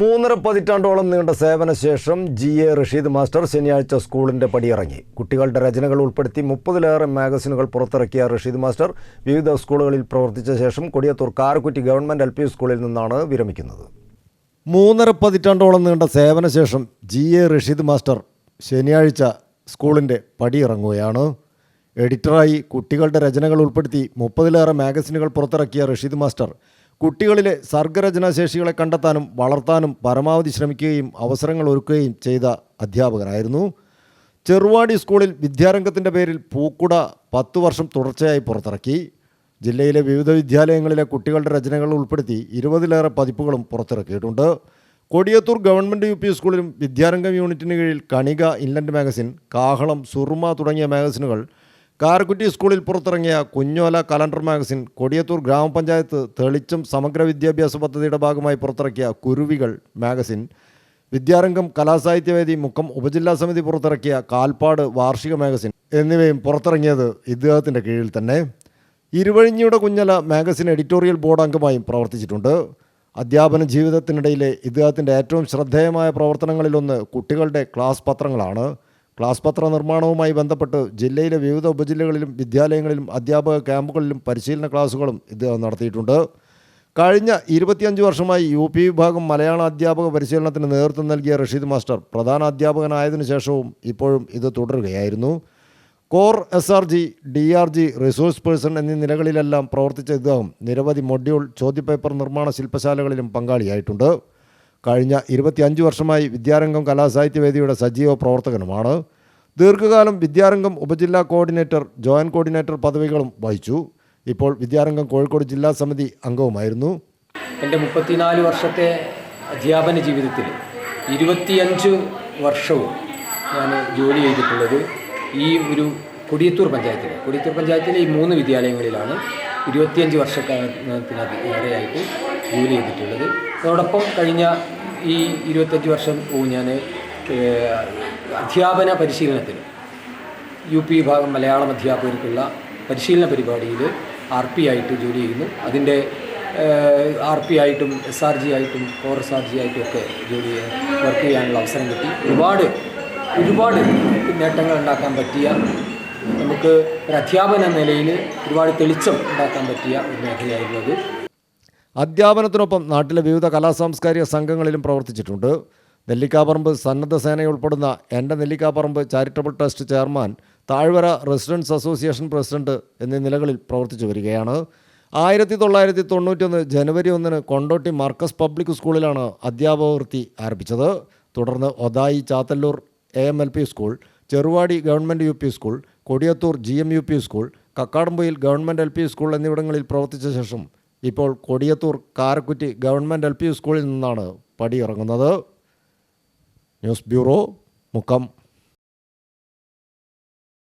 മൂന്നര പതിറ്റാണ്ടോളം നീണ്ട സേവനശേഷം ജി എ റഷീദ് മാസ്റ്റർ ശനിയാഴ്ച സ്കൂളിന്റെ പടിയിറങ്ങി. കുട്ടികളുടെ രചനകൾ ഉൾപ്പെടുത്തി മുപ്പതിലേറെ മാഗസിനുകൾ പുറത്തിറക്കിയ റഷീദ് മാസ്റ്റർ വിവിധ സ്കൂളുകളിൽ പ്രവർത്തിച്ച ശേഷം കൊടിയത്തൂർ കാരക്കുറ്റി ഗവൺമെന്റ് എൽ സ്കൂളിൽ നിന്നാണ് വിരമിക്കുന്നത്. മൂന്നര പതിറ്റാണ്ടോളം നീണ്ട സേവനശേഷം ജി എ റഷീദ് മാസ്റ്റർ ശനിയാഴ്ച സ്കൂളിന്റെ പടിയിറങ്ങുകയാണ്. എഡിറ്ററായി കുട്ടികളുടെ രചനകൾ ഉൾപ്പെടുത്തി മുപ്പതിലേറെ മാഗസിനുകൾ പുറത്തിറക്കിയ റഷീദ് മാസ്റ്റർ കുട്ടികളിലെ സർഗരചനാശേഷികളെ കണ്ടെത്താനും വളർത്താനും പരമാവധി ശ്രമിക്കുകയും അവസരങ്ങൾ ഒരുക്കുകയും ചെയ്ത അധ്യാപകരായിരുന്നു ചെറുവാടി സ്കൂളിൽ വിദ്യാരംഗത്തിന്റെ പേരിൽ പൂക്കുട പത്തു വർഷം തുടർച്ചയായി പുറത്തിറക്കി. ജില്ലയിലെ വിവിധ വിദ്യാലയങ്ങളിലെ കുട്ടികളുടെ രചനകൾ ഉൾപ്പെടുത്തി ഇരുപതിലേറെ പതിപ്പുകളും പുറത്തിറക്കിയിട്ടുണ്ട്. കൊടിയത്തൂർ ഗവൺമെന്റ് യു പി സ്കൂളിലും വിദ്യാരംഗം യൂണിറ്റിന് കീഴിൽ കണിക ഇൻലൻഡ് മാഗസിൻ കാഹളം സുറുമ തുടങ്ങിയ മാഗസിനുകൾ കാരക്കുറ്റി സ്കൂളിൽ പുറത്തിറങ്ങിയ കുഞ്ഞോല കലണ്ടർ മാഗസിൻ കൊടിയത്തൂർ ഗ്രാമപഞ്ചായത്ത് തെളിച്ചും സമഗ്ര വിദ്യാഭ്യാസ പദ്ധതിയുടെ ഭാഗമായി പുറത്തിറക്കിയ കുരുവികൾ മാഗസിൻ വിദ്യാരംഗം കലാസാഹിത്യവേദി മുക്കം ഉപജില്ലാ സമിതി പുറത്തിറക്കിയ കാൽപ്പാട് വാർഷിക മാഗസിൻ എന്നിവയും പുറത്തിറങ്ങിയത് ഇദ്ദേഹത്തിന്റെ കീഴിൽ തന്നെ. ഇരുവഴിഞ്ഞിയുടെ കുഞ്ഞല മാഗസിൻ എഡിറ്റോറിയൽ ബോർഡ് അംഗമായും പ്രവർത്തിച്ചിട്ടുണ്ട്. അധ്യാപന ജീവിതത്തിനിടയിലെ ഇദ്ദേഹത്തിന്റെ ഏറ്റവും ശ്രദ്ധേയമായ പ്രവർത്തനങ്ങളിലൊന്ന് കുട്ടികളുടെ ക്ലാസ് പത്രങ്ങളാണ്. ക്ലാസ് പത്ര നിർമ്മാണവുമായി ബന്ധപ്പെട്ട് ജില്ലയിലെ വിവിധ ഉപജില്ലകളിലും വിദ്യാലയങ്ങളിലും അധ്യാപക ക്യാമ്പുകളിലും പരിശീലന ക്ലാസുകളും ഇദ്ദേഹം നടത്തിയിട്ടുണ്ട്. കഴിഞ്ഞ ഇരുപത്തിയഞ്ച് വർഷമായി യു പി വിഭാഗം മലയാള അധ്യാപക പരിശീലനത്തിന് നേതൃത്വം നൽകിയ റഷീദ് മാസ്റ്റർ പ്രധാന അധ്യാപകനായതിനു ശേഷവും ഇപ്പോഴും ഇത് തുടരുകയായിരുന്നു. Core S R G D R G resource person എന്നീ നിലകളിലെല്ലാം പ്രവർത്തിച്ച ഇദ്ദേഹം നിരവധി മൊഡ്യൂൾ ചോദ്യപേപ്പർ നിർമ്മാണ ശില്പശാലകളിലും പങ്കാളിയായിട്ടുണ്ട്. കഴിഞ്ഞ ഇരുപത്തിയഞ്ച് വർഷമായി വിദ്യാരംഗം കലാസാഹിത്യവേദിയുടെ സജീവ പ്രവർത്തകനുമാണ്. ദീർഘകാലം വിദ്യാരംഗം ഉപജില്ലാ കോർഡിനേറ്റർ ജോയിന്റ് കോർഡിനേറ്റർ പദവികളും വഹിച്ചു. ഇപ്പോൾ വിദ്യാരംഗം കോഴിക്കോട് ജില്ലാ സമിതി അംഗവുമായിരുന്നു. എന്റെ മുപ്പത്തിനാല് വർഷത്തെ അധ്യാപന ജീവിതത്തിൽ ഇരുപത്തിയഞ്ച് വർഷവും ഞാൻ ജോലി ചെയ്തിട്ടുള്ളത് ഈ ഒരു കൊടിയത്തൂർ പഞ്ചായത്തിൽ കൊടിയത്തൂർ പഞ്ചായത്തിലെ ഈ മൂന്ന് വിദ്യാലയങ്ങളിലാണ്. ഇരുപത്തിയഞ്ച് വർഷക്കാലത്തിനേറെയായിട്ട് ജോലി ചെയ്തിട്ടുള്ളത്. അതോടൊപ്പം കഴിഞ്ഞ ഈ ഇരുപത്തഞ്ച് വർഷം ഞാൻ അധ്യാപന പരിശീലനത്തിന് യു പി വിഭാഗം മലയാളം അധ്യാപകർക്കുള്ള പരിശീലന പരിപാടിയിൽ ആർ പി ആയിട്ട് ജോലി ചെയ്യുന്നു. അതിന്റെ ആർ പി ആയിട്ടും എസ് ആർ ജി ആയിട്ടും കോർ എസ് ആർ ജി ആയിട്ടും ഒക്കെ ജോലി വർക്ക് ചെയ്യാനുള്ള അവസരം കിട്ടി. ഒരുപാട് ഒരുപാട് നേട്ടങ്ങൾ ഉണ്ടാക്കാൻ പറ്റിയ നമുക്ക് ഒരു അധ്യാപന നിലയിൽ ഒരുപാട് തെളിച്ചം ഉണ്ടാക്കാൻ പറ്റിയ ഒരു മേഖലയായിരുന്നു അത്. അധ്യാപനത്തിനൊപ്പം നാട്ടിലെ വിവിധ കലാസാംസ്കാരിക സംഘങ്ങളിലും പ്രവർത്തിച്ചിട്ടുണ്ട്. നെല്ലിക്കാപ്പറമ്പ് സന്നദ്ധ സേന ഉൾപ്പെടുന്ന എന്റെ Nellikkaparamba charitable trust chairman Thazhvara residents association president എന്നീ നിലകളിൽ പ്രവർത്തിച്ചു വരികയാണ്. ആയിരത്തി തൊള്ളായിരത്തി തൊണ്ണൂറ്റൊന്ന് ജനുവരി ഒന്നിന് കൊണ്ടോട്ടി മാർക്കസ് പബ്ലിക് സ്കൂളിലാണ് അധ്യാപക വൃത്തി ആരംഭിച്ചത്. തുടർന്ന് Othayi Chathallur A M L P school Cheruvadi government U P school Kodiyathur G M U P school Kakkadampoyil government L P school എന്നിവിടങ്ങളിൽ പ്രവർത്തിച്ച ശേഷം ഇപ്പോൾ Kodiyathur Karakkutty government L P സ്കൂളിൽ നിന്നാണ് പടിയിറങ്ങുന്നത്. News bureau Mukkam.